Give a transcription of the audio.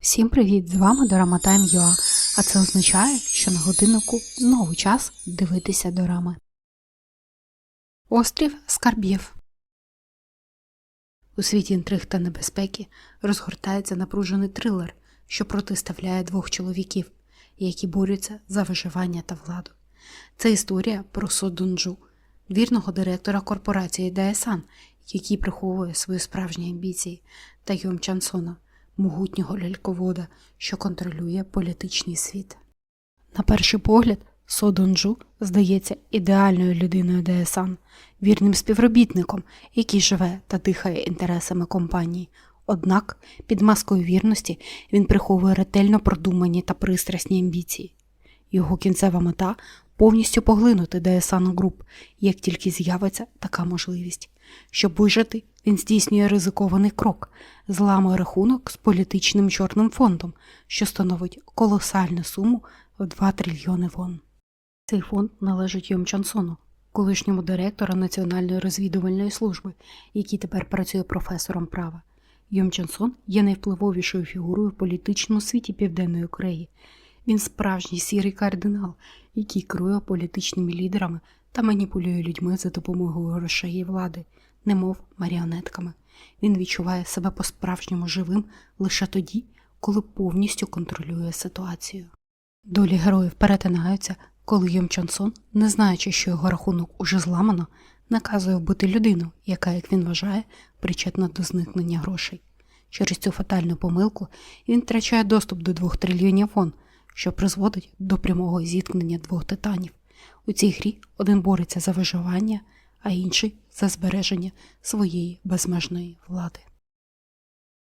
Всім привіт! З вами Дорама Юа, а це означає, що на годиннику знову час дивитися дорами. Острів Скарбів У світі інтриг та небезпеки розгортається напружений трилер, що протиставляє двох чоловіків, які борються за виживання та владу. Це історія про Со Дунджу, вірного директора корпорації Даесан, який приховує свої справжні амбіції, та Йом Чансона, могутнього ляльковода, що контролює політичний світ. На перший погляд, Со Донджу здається ідеальною людиною Деесан, вірним співробітником, який живе та дихає інтересами компанії. Однак під маскою вірності він приховує ретельно продумані та пристрасні амбіції. Його кінцева мета повністю поглинути Деесан Груп, як тільки з'явиться така можливість. Щоб вижити, він здійснює ризикований крок, зламує рахунок з політичним чорним фондом, що становить колосальну суму в 2 трильйони вон. Цей фонд належить Йом Чансону, колишньому директору Національної розвідувальної служби, який тепер працює професором права. Йом Чансон є найвпливовішою фігурою в політичному світі Південної Кореї. Він справжній сірий кардинал, який керує політичними лідерами та маніпулює людьми за допомогою грошей і влади, немов маріонетками. Він відчуває себе по-справжньому живим лише тоді, коли повністю контролює ситуацію. Долі героїв перетинаються, коли Йом Чонсон, не знаючи, що його рахунок уже зламано, наказує вбити людину, яка, як він вважає, причетна до зникнення грошей. Через цю фатальну помилку він втрачає доступ до двох трильйонів вон, що призводить до прямого зіткнення двох титанів. У цій грі один бореться за виживання, а інший за збереження своєї безмежної влади.